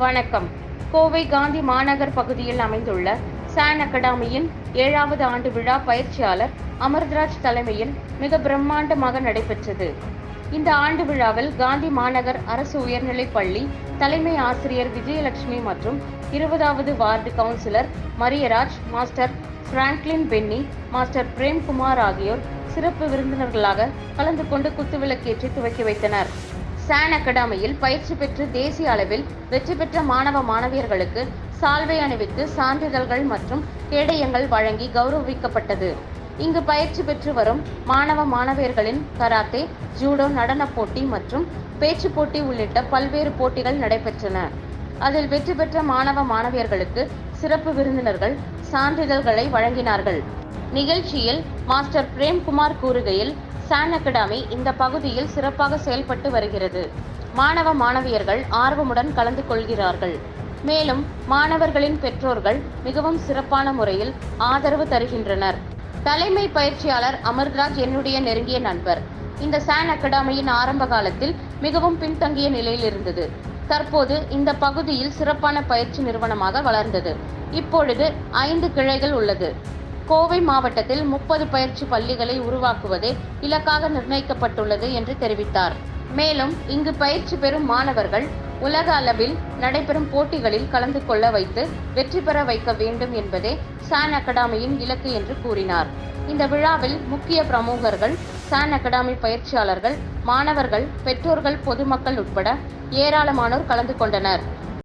வணக்கம். கோவை காந்தி மாநகர் பகுதியில் அமைந்துள்ள சான் அகாடமியின் ஏழாவது ஆண்டு விழா பயிற்சியாளர் அமர்தராஜ் தலைமையில் மிக பிரம்மாண்டமாக நடைபெற்றது. இந்த ஆண்டு விழாவில் காந்தி மாநகர் அரசு உயர்நிலைப் பள்ளி தலைமை ஆசிரியர் விஜயலட்சுமி மற்றும் இருபதாவது ward councillor Mariyaraj master Franklin Benny master Premkumar ஆகியோர் சிறப்பு விருந்தினர்களாக கலந்து கொண்டு குத்துவிளக்கேற்றி துவக்கி வைத்தனர். சான் அகாடமியில் பயிற்சி பெற்று தேசிய அளவில் வெற்றி பெற்ற மாணவ மாணவியர்களுக்கு சால்வை அணிவித்து சான்றிதழ்கள் மற்றும் கேடயங்கள் வழங்கி கௌரவிக்கப்பட்டது. இங்கு பயிற்சி பெற்று வரும் மாணவ மாணவியர்களின் கராத்தே ஜூடோ நடனப் போட்டி மற்றும் பேச்சு போட்டி உள்ளிட்ட பல்வேறு போட்டிகள் நடைபெற்றன. அதில் வெற்றி பெற்ற மாணவ மாணவியர்களுக்கு சிறப்பு விருந்தினர்கள் சான்றிதழ்களை வழங்கினார்கள். நிகழ்ச்சியில் மாஸ்டர் பிரேம்குமார் கூறுகையில் சான் அகாடமி இந்த பகுதியில் சிறப்பாக செயல்பட்டு வருகிறது. மாணவ மாணவியர்கள் ஆர்வமுடன் கலந்து கொள்கிறார்கள். மேலும் மாணவர்களின் பெற்றோர்கள் மிகவும் சிறப்பான முறையில் ஆதரவு தருகின்றனர். தலைமை பயிற்சியாளர் அமர்ராஜ் என்னுடைய நெருங்கிய நண்பர். இந்த சான் அகாடமியின் ஆரம்ப காலத்தில் மிகவும் பின்தங்கிய நிலையில் இருந்தது. தற்போது இந்த பகுதியில் சிறப்பான பயிற்சி நிறுவனமாக வளர்ந்தது. இப்பொழுது ஐந்து கிளைகள் உள்ளது. கோவை மாவட்டத்தில் முப்பது பயிற்சி பள்ளிகளை உருவாக்குவதே இலக்காக நிர்ணயிக்கப்பட்டுள்ளது என்று தெரிவித்தார். மேலும் இங்கு பயிற்சி பெறும் மாணவர்கள் உலக அளவில் நடைபெறும் போட்டிகளில் கலந்து கொள்ள வைத்து வெற்றி பெற வைக்க வேண்டும் என்பதே சான் அகாடமியின் இலக்கு என்று கூறினார். இந்த விழாவில் முக்கிய பிரமுகர்கள் சான் அகாடமி பயிற்சியாளர்கள் மாணவர்கள் பெற்றோர்கள் பொதுமக்கள் உட்பட ஏராளமானோர் கலந்து கொண்டனர்.